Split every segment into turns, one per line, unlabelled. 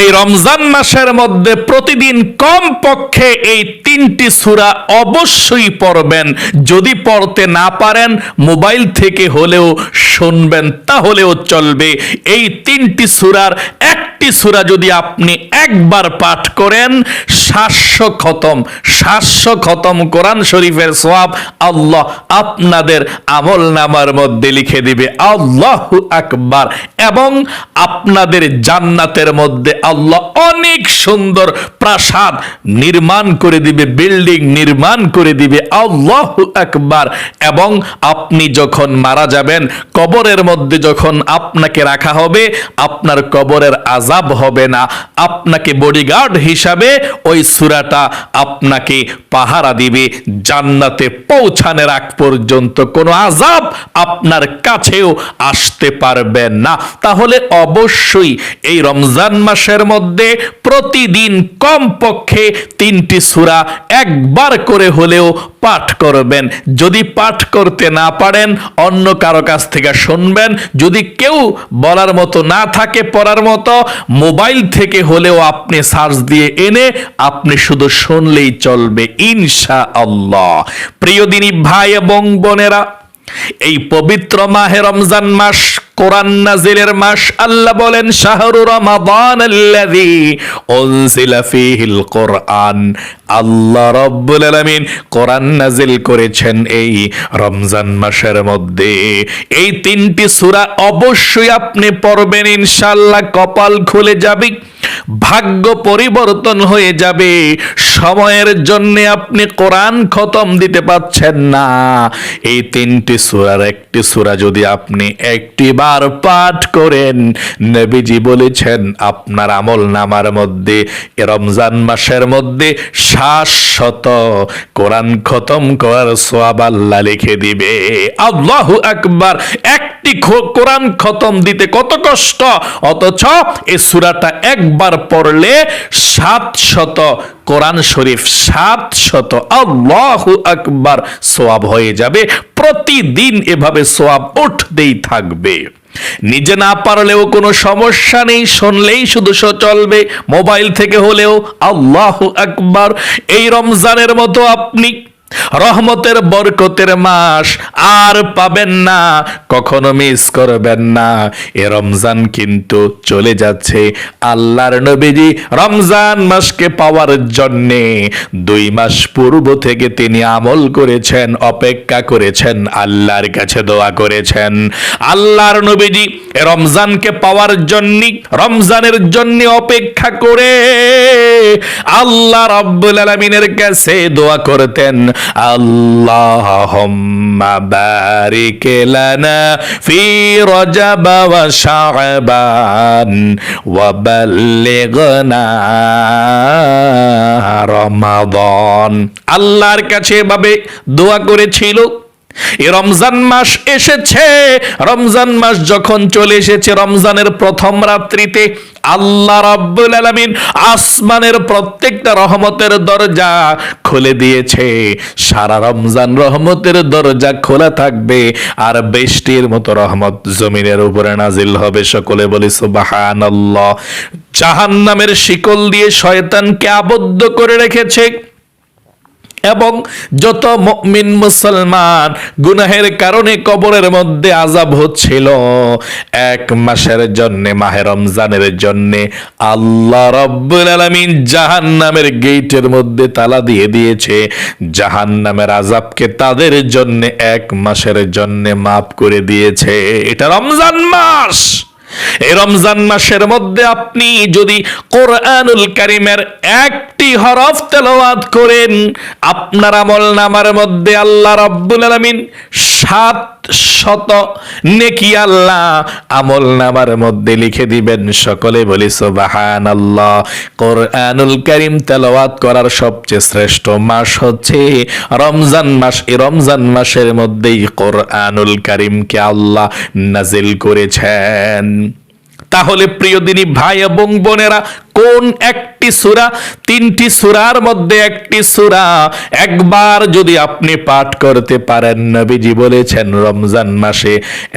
এই রমজান মাসের মধ্যে প্রতিদিন কম পক্ষে এই তিনটি সূরা অবশ্যই পড়বেন। যদি পড়তে না পারেন, মোবাইল থেকে হলেও শুনবেন, তাহলেও চলবে। এই তিনটি সূরার একটি সূরা যদি আপনি একবার পাঠ করেন, সাতশো খতম সাতশো খতম কোরআন শরীফের সোয়াব আল্লাহ আপনাদের আমল নামার মধ্যে লিখে দিবে। আল্লাহ আকবার। এবং আপনাদের জান্নাতের মধ্যে আল্লাহ অনেক সুন্দর প্রাসাদ নির্মাণ করে দিবে, বিল্ডিং নির্মাণ করে দিবে। আল্লাহ আকবার। এবং আপনি যখন মারা যাবেন, কবরের মধ্যে যখন আপনাকে রাখা হবে, আপনার কবরের আজাব হবে না। আপনাকে বডিগার্ড হিসাবে ওই সুরাটা আপনাকে পাহারা দিবে। জান্নাতে পৌঁছানোর আগ পর্যন্ত কোনো আজাব আপনার কাছেও আসতে পারবে না। তাহলে অবশ্যই এই রমজান মাসের মধ্যে প্রতিদিন কমপক্ষে তিনটি সূরা একবার করে হলেও পাঠ করবেন। যদি পাঠ করতে না পারেন, অন্য কারও কাছ থেকে শুনবেন। যদি কেউ বলার মতো না থাকে পড়ার মতো, মোবাইল থেকে হলেও আপনি সার্চ দিয়ে এনে আপনি শুধু শুনলেই চলবে ইনশা আল্লাহ প্রিয় দিনী ভাই এবং বোনেরা, এই পবিত্র মাহে রমজান মাস কোরআন নাজিলের মাস, আল্লাহ বলেন, শাহরু রমাদান আল্লাযী উনজিলা ফীহিল কোরআন। আল্লাহ রাব্বুল আলামিন কোরআন নাজিল করেছেন এই রমজান মাসের মধ্যে। এই তিনটি সূরা অবশ্যই আপনি পড়বেন, ইনশাআল্লাহ কপাল খুলে যাবে। ভাগ্য পরিবর্তন হয়ে যাবে। সময়ের জন্য আপনি কোরআন খতম দিতে পাচ্ছেন না। এই তিনটি সূরার একটি সূরা যদি আপনি একটি বার পাঠ করেন, নবীজি বলেছেন, আপনার আমল নামার মধ্যে রমজান মাসের মধ্যে শাশ্বত কোরআন খতম করার সোয়াব আল্লাহ লিখে দিবে। আল্লাহু আকবার, একটি কোরআন খতম দিতে কত কষ্ট! অথচ এই সূরাটা একবার পড়লে সাত শত কোরআন শরীফ সাত শত আল্লাহু আকবার সোয়াব হয়ে যাবে। প্রতিদিন এভাবে সোয়াব উঠতেই থাকবে। নিজে না পারলেও কোনো সমস্যা নেই, শুনলেই শুধু চলবে। মোবাইল থেকে হলেও আল্লাহু আকবার। এই রমজানের মতো আপনি রহমতের বরকতের মাস আর পাবেন না, কখনো মিস করবেন না। এ রমজান কিন্তু চলে যাচ্ছে আল্লাহর নবীজি রমজান মাসকে পাওয়ার জন্যে। দুই মাস পূর্ব থেকে তিনি আমল করেছেন, অপেক্ষা করেছেন, আল্লাহর কাছে দোয়া করেছেন। আল্লাহর নবীজি রমজানকে পাওয়ার জন্য, রমজানের জন্য অপেক্ষা করে আল্লাহ রাব্বুল আলামিনের কাছে দোয়া করতেন। আল্লাহুম্মা বারিক লানা ফি রজব ওয়া শাবান ওয়া বাল্লিগনা রমাদান। আল্লাহর কাছে এভাবে দোয়া করেছিল এ রমজান মাস এসেছে। রমজান মাস যখন চলে এসেছে, রমজানের প্রথম রাত্রিতে আল্লাহ রাব্বুল আলামিন আসমানের প্রত্যেকটা রহমতের দরজা খুলে দিয়েছে। সারা রমজান রহমতের দরজা খোলা থাকবে আর বৃষ্টির মতো রহমত জমিনের উপরে নাজিল হবে। সকলে বলি, সুবহানাল্লাহ। জাহান্নামের শিকল দিয়ে শয়তানকে আবদ্ধ করে রেখেছে। এবং যত মুমিন মুসলমান গুনাহের কারণে কবরের মধ্যে আজাব হচ্ছিল, এক মাসের জন্য, মাহে রমজানের জন্যে আল্লাহ রব্বুল আলামিন জাহান্নামের গেটের মধ্যে তালা দিয়ে দিয়েছে। জাহান্নামের আজাবকে তাদের জন্যে এক মাসের জন্যে মাফ করে দিয়েছে। এটা রমজান মাস! এই রমজান মাসের মধ্যে আপনি যদি কোরআনুল কারিমের একটি হরফ তেলাওয়াত করেন, আপনার আমল নামার মধ্যে আল্লাহ রাব্বুল আলামিন সাত শত নেকি আল্লাহ। আমল নামার মধ্যে লিখে দিবেন, সকলে বলি সুবহানাল্লাহ। কোরআনুল করিম তেলাওয়াত করার সবচেয়ে শ্রেষ্ঠ মাস হচ্ছে রমজান মাস। এই রমজান মাসের মধ্যেই কোরআনুল কারিমকে আল্লাহ নাজিল করেছেন। তাহলে প্রিয় দিনী ভাই এবং বোনেরা কোন একটি সূরা? তিনটি সূরার মধ্যে একটি সূরা। একবার যদি আপনি পাঠ করতে পারেন, নবীজি বলেছেন, রমজান মাসে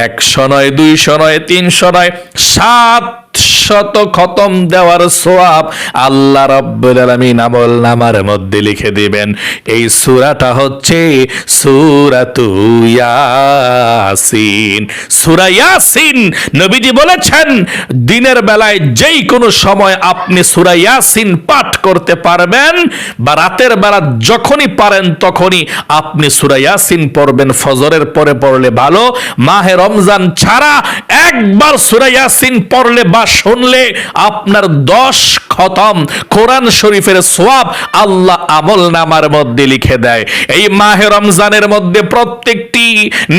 একশো নয়, দুইশো নয়, তিনশো নয়, সাত শত খতম দেওয়ার সোয়াব আল্লাহ রাব্বুল আলামিন আমল নামার মধ্যে লিখে দিবেন। এই সূরাটা হচ্ছে সূরাতু ইয়াসিন। সূরা ইয়াসিন, নবীজি বলেছেন, দিনের বেলায় যেই কোনো সময় আপনি সূরা ইয়াসিন পাঠ করতে পারবেন, বা রাতের বেলা যখনই পারেন তখনই আপনি সূরা ইয়াসিন পড়বেন। ফজরের পরে পড়লে ভালো, মাহে রমজান ছাড়া একবার সূরা ইয়াসিন পড়লে বা শুনলে আপনার দশ খতম। কোরআন শরীফের সোয়াব আল্লাহ আমল নামার মধ্যে লিখে দেয়। এই মাহে রমজানের মধ্যে প্রত্যেকটি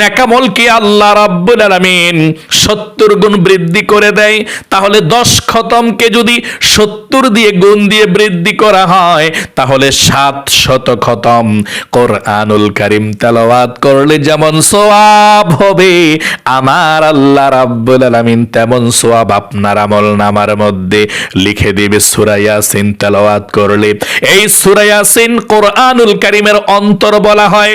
নেকামলকে আল্লাহ রাব্বুল আলামিন সত্তর গুণ বৃদ্ধি করে দেয়। তাহলে দশ খতমকে যদি সত্তর দিয়ে গুণ দিয়ে বৃদ্ধি করা হয়, তাহলে সাত শত খতম। কোরআনুল কারিম তেলাওয়াত করলে যেমন সোয়াব হবে, আমার আল্লাহ রাব্বুল আলামিন তেমন সোয়াব আপনার আমল নামার মধ্যে লিখে দিবে সূরা ইয়াসিন তেলাওয়াত করলে। এই সূরা ইয়াসিন কোরআনুল কারিমের অন্তর বলা হয়।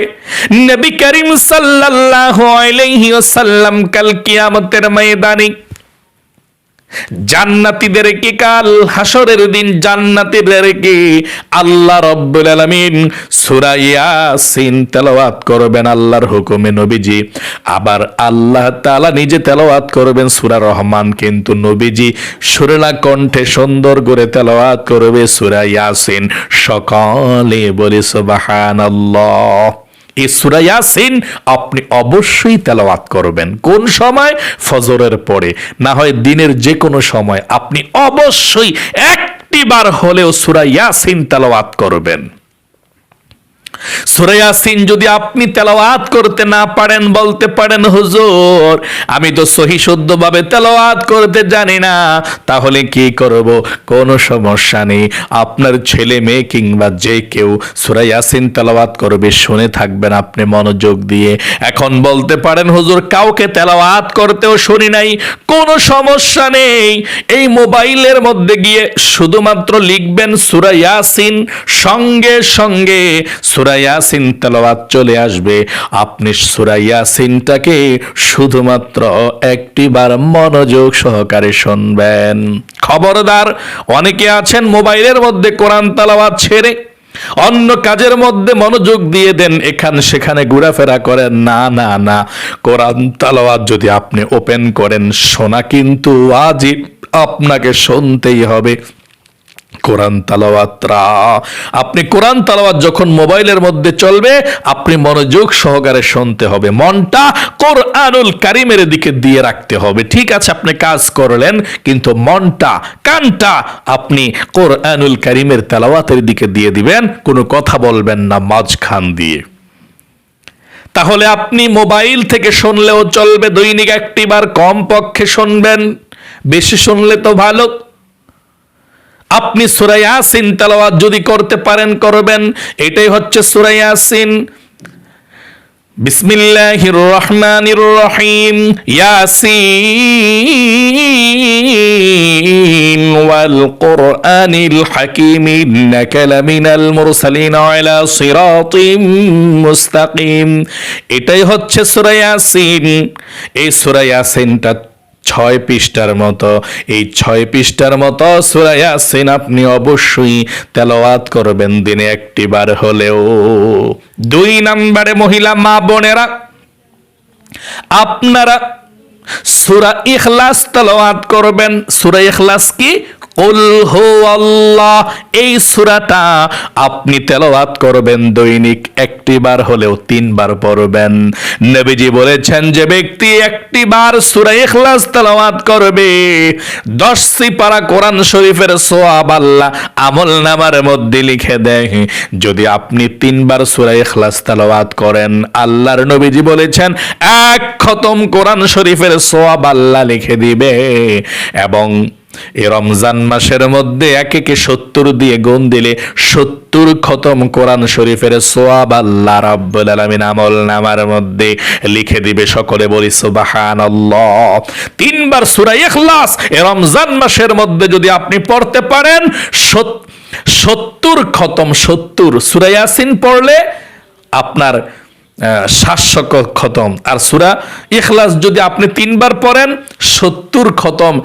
নবী করিম সাল্লাল্লাহু আলাইহি ওয়াসাল্লাম কাল কিয়ামতের ময়দানে জান্নাতীদেরকে কাল? হাসরের দিন জান্নাতীদেরকে আল্লাহ রব্বুল আলামিন সূরা ইয়াসিন তেলাওয়াত করবেন আল্লাহর হুকুমে নবীজি। আবার আল্লাহ তাআলা নিজে তেলাওয়াত করবেন সূরা রহমান, কিন্তু নবীজি সুরেলা কণ্ঠে সুন্দর করে তেলাওয়াত করবে সূরা ইয়াসিন। সকালে বলি সুবহানাল্লাহ। এই সুরাইয়াসিন আপনি অবশ্যই তেলাওয়াত করবেন। কোন সময়? ফজরের পরে। না হয় দিনের যে কোনো সময় আপনি অবশ্যই একটি বার হলেও সূরা ইয়াসিন তেলাওয়াত করবেন। সূরা ইয়াসিন যদি আপনি তেলাওয়াত করতে না পারেন, বলতে পারেন, হুজুর, আমি তো সহি শুদ্ধভাবে তেলাওয়াত করতে জানি না, তাহলে কি করব? কোনো সমস্যা নেই। আপনার ছেলে, মেয়ে কিংবা যে কেউ করবে, শুনে থাকবেন আপনি মনোযোগ দিয়ে। এখন বলতে পারেন, হুজুর, কাউকে তেলাওয়াত করতেও শুনি নাই, কোনো সমস্যা নেই। এই মোবাইলের মধ্যে গিয়ে শুধুমাত্র লিখবেন, সূরা সঙ্গে সঙ্গে সূরা ইয়াসিন তেলাওয়াত চলে আসবে। আপনি সূরা শুধুমাত্র একটিবার মনোযোগ সহকারে শুনবেন। খবরদার, অনেকে আছেন মোবাইলের মধ্যে কোরআন তেলাওয়াত ছেড়ে অন্য কাজের মধ্যে মনোযোগ দিয়ে দেন, এখান সেখানে ঘোরাফেরা করেন। না না না, কোরআন তালাওয়াত যদি আপনি ওপেন করেন, শোনা কিন্তু আজই আপনাকে শুনতেই হবে। কোরআন তালাওয়াতরা আপনি কোরআন তালাওয়াত যখন মোবাইলের মধ্যে চলবে, আপনি মনোযোগ সহকারে শুনতে হবে। মনটা কোরআনুল কারিমের দিকে দিয়ে রাখতে হবে। ঠিক আছে, আপনি কাজ করলেন, কিন্তু মনটা, কানটা আপনি কোরআনুল কারিমের তেলাওয়াতের দিকে দিয়ে দিবেন। কোনো কথা বলবেন না মাঝখান দিয়ে। তাহলে আপনি মোবাইল থেকে শুনলেও চলবে, দৈনিক একটিবার কম পক্ষে শুনবেন। বেশি শুনলে তো ভালো। আপনি সুরা ইয়াসিন তেলাওয়াত যদি করতে পারেন, করবেন। এটাই হচ্ছে সুরাইয়াসিন বিসমিল্লাহির রহমানির রহিম ইয়াসিন ওয়াল কুরআনিল হাকিম। ইন্নাকা লামিনাল মুরসালিন আলা সিরাতিম মুস্তাকিম। এটাই হচ্ছে সূরা ইয়াসিন। এই সূরা ইয়াসিনটা ছয় পৃষ্ঠার মতো। এই ছয় পৃষ্ঠার মতো সূরা ইয়াসিন আপনি অবশ্যই তেলাওয়াত করবেন দিনে একটি বার হলেও। দুই নাম্বারে মহিলা মা বোনেরা, আপনারা সুরা ইখলাস তেলাওয়াত করবেন। সুরা ইখলাস কি? কুল আল্লাহ এই সূরাটা আপনি তেলাওয়াত করবেন দৈনিক একটিবার হলেও তিনবার পড়বেন। নবীজি বলেছেন যে ব্যক্তি একটিবার সূরা ইখলাস তেলাওয়াত করবে, দশ সিপারা কোরআন শরীফের সোয়াব আল্লাহ আমল নামার মধ্যে লিখে দেয়। যদি আপনি তিনবার সূরা ইখলাস তেলাওয়াত করেন, আল্লাহর নবীজি বলেছেন, এক খতম কোরআন শরীফের সোয়াব আল্লাহ লিখে দিবে এবং এ রমজান মাসের মধ্যে এক সত্তর দিয়ে গুণ দিলে সত্তর খতম কোরআন শরীফের সোয়াব আল্লাহ রাব্বুল আলামিন আমল নামার মধ্যে লিখে দিবে সকলে বলি সুবহানাল্লাহ। তিনবার সূরা ইখলাস, এ রমজান মাসের মধ্যে যদি আপনি পড়তে পারেন, সত- সত্তর খতম সত্তর। সূরা ইয়াসিন পড়লে আপনার সাতশো খতম। আর সুরা ইখলাস যদি আপনি তিনবার পড়েন, সত্তর খতম।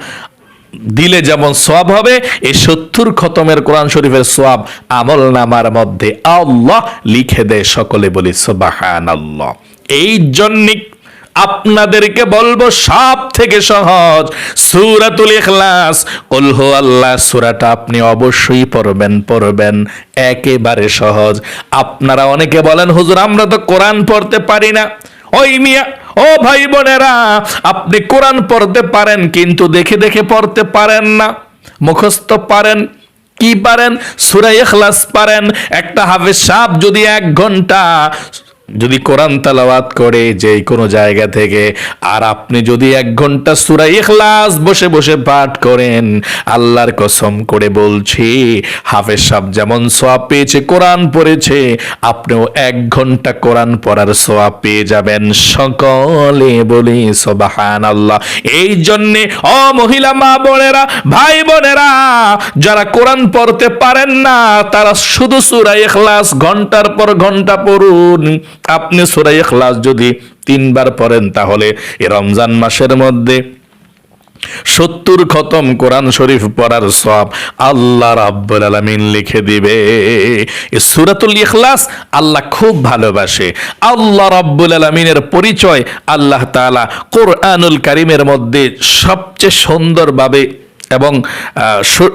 দিলে যেমন সোয়াব হবে, এই সত্তর খতমের কোরআন শরীফের সোয়াব আমল নামার মধ্যে আল্লাহ লিখে দেয় সকলে বলি সোবাহান আল্লাহ এই জন্যে আপনাদেরকে বলব সব থেকে সহজ, সুরাতুল ইখলাস। কলহু আল্লাহ, সুরাটা আপনি অবশ্যই পড়বেন পড়বেন, একেবারে সহজ। আপনারা অনেকে বলেন, হুজুর, আমরা তো কোরআন পড়তে পারি না। ওই মিয়া ও ভাই বোনেরা, আপনি কোরআন পড়তে পারেন, কিন্তু দেখে দেখে পড়তে পারেন না। মুখস্থ পারেন, কি পারেন? সুরাই এখলাস পারেন। একটা হাফেজ সাপ যদি এক ঘণ্টা যদি কোরআন তালাওয়াত করে যে কোনো জায়গা থেকে, আর আপনি যদি এক ঘণ্টা সুরাই ইখলাস বসে বসে পাঠ করেন, আল্লাহর কসম করে বলছি, হাফেজ সাহেব যেমন সোয়াব পেয়েছে, কোরআন পড়েছে, আপনিও এক ঘণ্টা কোরআন পড়ার সোয়াব পেয়ে যাবেন। সকলে বলি সোবাহান আল্লাহ এই জন্যে, ও মহিলা, মা বোনেরা, ভাই বোনেরা, যারা কোরআন পড়তে পারেন না, তারা শুধু সুরাই ইখলাস ঘণ্টার পর ঘণ্টা পড়ুন। আপনি সুরাই ইখলাস যদি তিনবার পড়েন তাহলে এ রমজান মাসের মধ্যে সত্তর খতম কোরআন শরীফ পড়ার সব আল্লাহ রাব্বুল আলামিন লিখে দিবে। সূরাতুল ইখলাস আল্লাহ খুব ভালোবাসে। আল্লাহ রাব্বুল আলামিনের পরিচয় আল্লাহ তাআলা কোরআনুল কারীমের মধ্যে সবচেয়ে সুন্দরভাবে এবং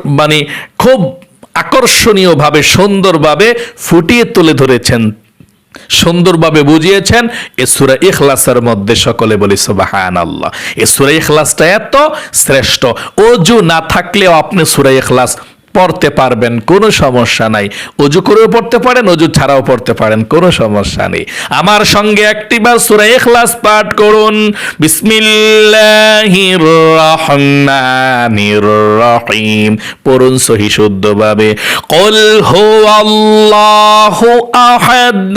মানে খুব আকর্ষণীয়ভাবে সুন্দরভাবে ফুটিয়ে তুলে ধরেছেন। সুন্দরভাবে বুঝিয়েছেন এসুরা সুরা ইখলাসের মধ্যে সকলে বলি সুবাহান আল্লাহ এসুরা সুরা ইখলাসটা এত শ্রেষ্ঠ। অজু না থাকলেও আপনি সুরা ইখলাস পড়তে পারবেন, কোনো সমস্যা নাই। অজু করেও পড়তে পারেন অজু ছাড়াও পড়তে পারেন, কোনো সমস্যা নেই। আমার সঙ্গে একটিবার সুরা ইখলাস পাঠ করুন। বিসমিল্লাহির রহমানির রহিম পড়ুন সহি শুদ্ধভাবে। কল হো আল্লাহ আহাদ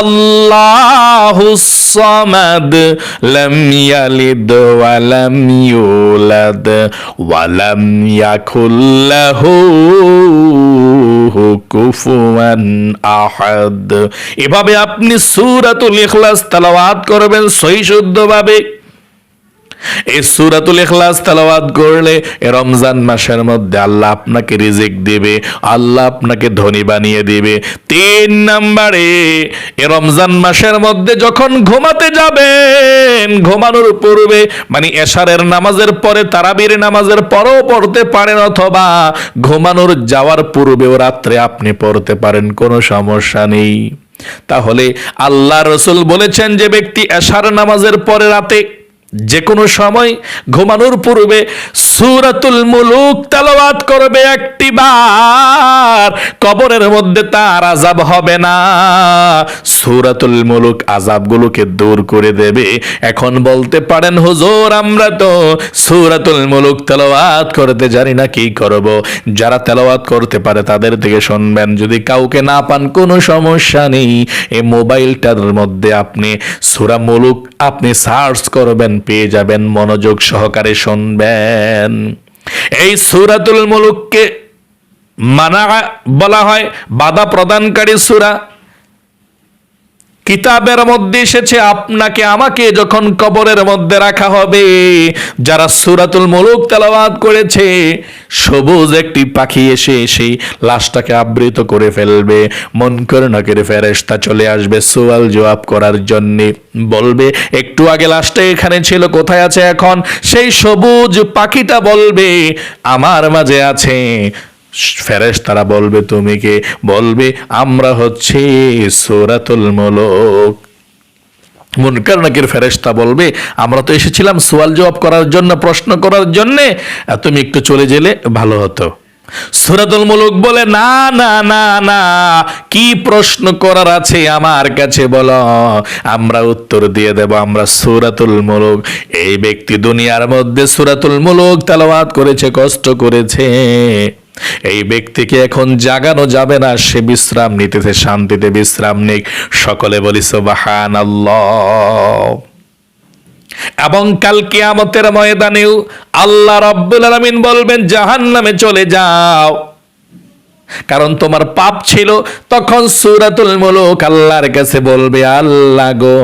আল্লাহু সামাদ, লাম ইয়ালিদ ওয়া লাম ইউলাদ, ওয়া লাম ইয়াকুল লাহু এভাবে আপনি সূরাতুল ইখলাস তেলাওয়াত করবেন সহি শুদ্ধভাবে এই সুরাতুল ইখলাস তেলাওয়াত করলে রমজান মাসের মধ্যে আল্লাহ আপনাকে রিজিক দিবে, আল্লাহ আপনাকে ধনী বানিয়ে দিবে। তিন নম্বরে এ রমজান মাসের মধ্যে যখন ঘুমাতে যাবেন, ঘুমানোর পূর্বে মানে এশারের নামাজের পরে, তারাবির নামাজের পরেও পড়তে পারেন অথবা ঘুমানোর যাওয়ার পূর্বেও রাত্রে আপনি পড়তে পারেন, কোনো সমস্যা নেই। তাহলে আল্লাহ রসুল বলেছেন যে ব্যক্তি এশার নামাজের পরে রাতে যে কোনো সময় ঘুমানোর পূর্বে সুরাতুল মুলুক তালাওয়াত করবে একটি বার কবরের মধ্যে তার আজাব হবে না। সুরাতুল মুলুক আজাবগুলোকে দূর করে দেবে। এখন বলতে পারেন, হুজুর, আমরা তো সুরাতুল মুলুক তেলাওয়াত করতে জানি না কি করব। যারা তেলাওয়াত করতে পারে তাদের থেকে শুনবেন, যদি কাউকে না পান, কোনো সমস্যা নেই। এই মোবাইলটার মধ্যে আপনি সুরা মুলুক আপনি সার্চ করবেন পেয়ে যাবেন মনোযোগ সহকারে শুনবেন। এই সুরাতুল মুলুককে মানা বলা হয় বাধা প্রদানকারী সুরা। কিতাবের মধ্যে এসেছে, আপনাকে আমাকে যখন কবরের মধ্যে রাখা হবে, যারা সুরাতুল মুলুক তেলাওয়াত করেছে, সবুজ একটি পাখি এসে সেই লাশটাকে আবৃত করে ফেলবে। মন করে নকের ফেরেস্তা চলে আসবে সোয়াল জবাব করার জন্য। বলবে, একটু আগে লাশটা এখানে ছিল, কোথায় আছে এখন? সেই সবুজ পাখিটা বলবে, আমার মাঝে আছে। ফেরেশ তারা বলবে, তুমি কে? বলবে, আমরা হচ্ছে সোরাতুল মোলক। মুনকার নাকির ফেরেশতা বলবে, আমরা তো এসেছিলাম সোয়াল জবাব করার জন্য, প্রশ্ন করার জন্য তুমি একটু চলে গেলে ভালো হতো। সুরাতুল মুলুক বলে, না না না না, কি প্রশ্ন করার আছে আমার কাছে বলো। আমরা উত্তর দিয়ে দেব, আমরা সুরাতুল মুলুক। এই ব্যক্তি দুনিয়ার মধ্যে সুরাতুল মুলুক তালাওয়াত করেছে, কষ্ট করেছে। এই ব্যক্তিকে এখন জাগানো যাবে না, সে বিশ্রাম নিতেছে, শান্তিতে বিশ্রাম নিক। সকলে বলি সোবাহান এবং কাল কিয়ামতের ময়দানেও আল্লাহ রব্বুল আলমিন বলবেন জাহান নামে চলে যাও। কারণ তোমার পাপ ছিল, তখন সুরাতুল মুলুক আল্লাহর কাছে বলবে, আল্লাহ গো,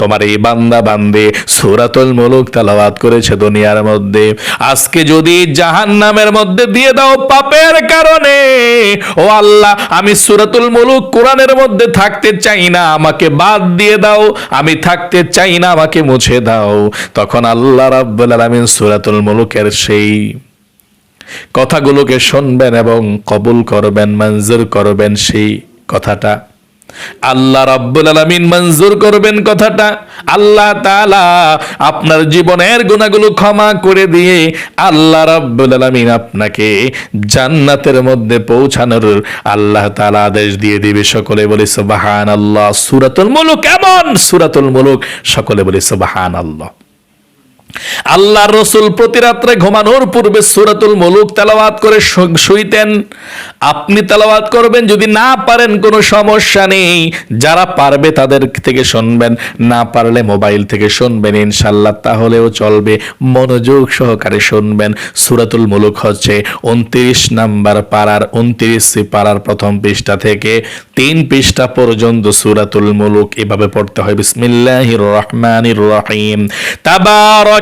তোমার এই বান্দা বান্দে সুরাতুল মুলুক তেলাওয়াত করেছে দুনিয়ার মধ্যে। আজকে যদি জাহান্নামের মধ্যে দিয়ে দাও পাপের কারণে, ও আল্লাহ, আমি সুরাতুল মুলুক কোরআনের মধ্যে থাকতে চাই না, আমাকে বাদ দিয়ে দাও, আমি থাকতে চাই না, আমাকে মুছে দাও। তখন আল্লাহ রাব্বুল আলামিন সূরাতুল মুলুকের সেই কথাগুলোকে শুনবেন এবং কবুল করবেন, মঞ্জুর করবেন সেই কথাটা। আল্লাহ রাব্বুল আলামিন মঞ্জুর করবেন কথাটা। আল্লাহ তাআলা আপনার জীবনের গুনাহগুলো ক্ষমা করে দিয়ে আল্লাহ রাব্বুল আলামিন আপনাকে জান্নাতের মধ্যে পৌঁছানোর আল্লাহ তাআলা আদেশ দিয়ে দিবে। সকলে বলি সুবহানাল্লাহ। সূরাতুল মুলুক এমন সূরাতুল মুলুক? সকলে বলি সুবহানাল্লাহ। আল্লাহর রসুল প্রতি রাত্রে ঘুমানোর পূর্বে সুরাতুল মুলুক তেলাওয়াত করে শুইতেন। আপনি তেলাওয়াত করবেন, যদি না পারেন কোনো সমস্যা নেই। যারা পারবে তাদের থেকে শুনবেন, না পারলে মোবাইল থেকে শুনবেন। ইনশাল্লাহ তাহলেও চলবে। মনোযোগ সহকারে শুনবেন। সুরাতুল মুলুক হচ্ছে উনত্রিশ নাম্বার পাড়ার উনত্রিশ পাড়ার প্রথম পৃষ্ঠা থেকে তিন পৃষ্ঠা পর্যন্ত সুরাতুল মুলুক এভাবে পড়তে হয়। বিসমিল্লাহির রহমানির রহিম। তাবারাকাল্লাযী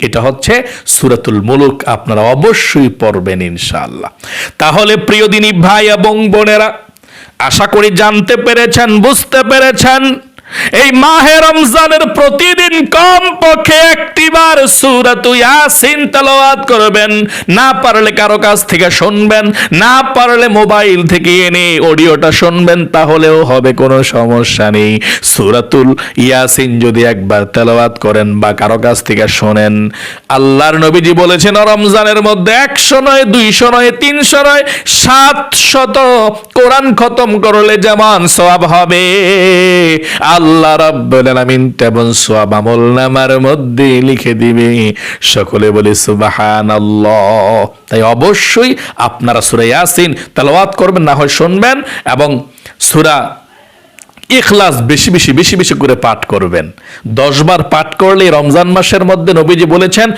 এটা হচ্ছে সুরাতুল মুলুক, আপনারা অবশ্যই পড়বেন ইনশাআল্লাহ। তাহলে প্রিয় দিনী ভাই এবং বোনেরা, আশা করি জানতে পেরেছেন, বুঝতে পেরেছেন এই মাহে রমজানের প্রতিদিন কম পক্ষে একটিবার সুরাত ইয়াসিন তেলাওয়াত করবেন। না পারলে কারও কাছ থেকে শুনবেন, না পারলে মোবাইল থেকে এনে অডিওটা শুনবেন, তাহলেও হবে কোনো সমস্যা নেই। সুরাতুল ইয়াসিন যদি একবার তেলাওয়াত করেন বা কারও কাছ থেকে শোনেন, আল্লাহর নবীজি বলেছেন, রমজানের মধ্যে একশো নয়, দুইশো নয়, তিনশো নয়, সাতশত কোরআন খতম করলে যেমন সওয়াব হবে। আল্লাহ রাব্বুল তেমন সওয়াব আমল নামার মধ্যে লিখে দিবে। সকলে বলি, সুবহানাল্লাহ। তাই অবশ্যই আপনারা সূরা ইয়াসিন তেলাওয়াত করবেন, না হয় শুনবেন এবং সূরা ইখলাস বেশি বেশি বেশি বেশি করে পাঠ করবেন। দশ বার পাঠ করলে রমজান মাসের মধ্যে নবীজি বলেছেন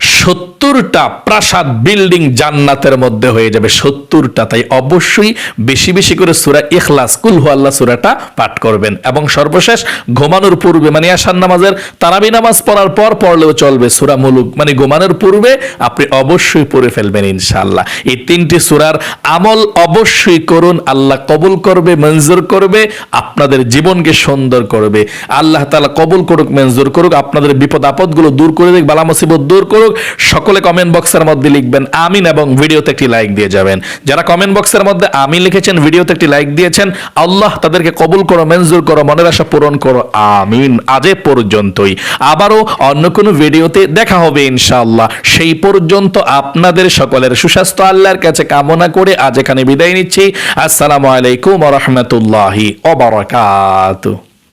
সত্তরটা প্রাসাদ বিল্ডিং জান্নাতের মধ্যে হয়ে যাবে, সত্তরটা। তাই অবশ্যই বেশি বেশি করে সুরা ইখলাস কুলহু আল্লাহ সুরাটা পাঠ করবেন। এবং সর্বশেষ, ঘুমানোর পূর্বে মানে আসার নামাজের তারাবি নামাজ পড়ার পর পড়লেও চলবে সুরা মুলুক। মানে ঘুমানোর পূর্বে আপনি অবশ্যই পড়ে ফেলবেন ইনশাআল্লাহ। এই তিনটি সুরার আমল অবশ্যই করুন, আল্লাহ কবুল করবে, মঞ্জুর করবে, আপনাদের জীবনকে সুন্দর করবে। আল্লাহ তাআলা কবুল করুক, মঞ্জুর করুক, আপনাদের বিপদ আপদগুলো দূর করে দিক বালা মুসিবত দূর করুক সকলে কমেন্ট বক্সের মধ্যে লিখবেন আমিন এবং ভিডিওতে একটি লাইক দিয়ে যাবেন। যারা কমেন্ট বক্সের মধ্যে আমিন লিখেছেন ভিডিওতে একটি লাইক দিয়েছেন, আল্লাহ তাদেরকে কবুল করো, মঞ্জুর করো, মনের আশা পূরণ করো, আমিন। আজে পর্যন্তই। আবারও অন্য কোনো ভিডিওতে দেখা হবে ইনশাআল্লাহ। সেই পর্যন্ত আপনাদের সকলের সুস্বাস্থ্য, আল্লাহর কাছে কামনা করে আজ এখানে বিদায় নিচ্ছি। আসসালামু আলাইকুম রহমতুল্লাহি ওবরাকাতুহু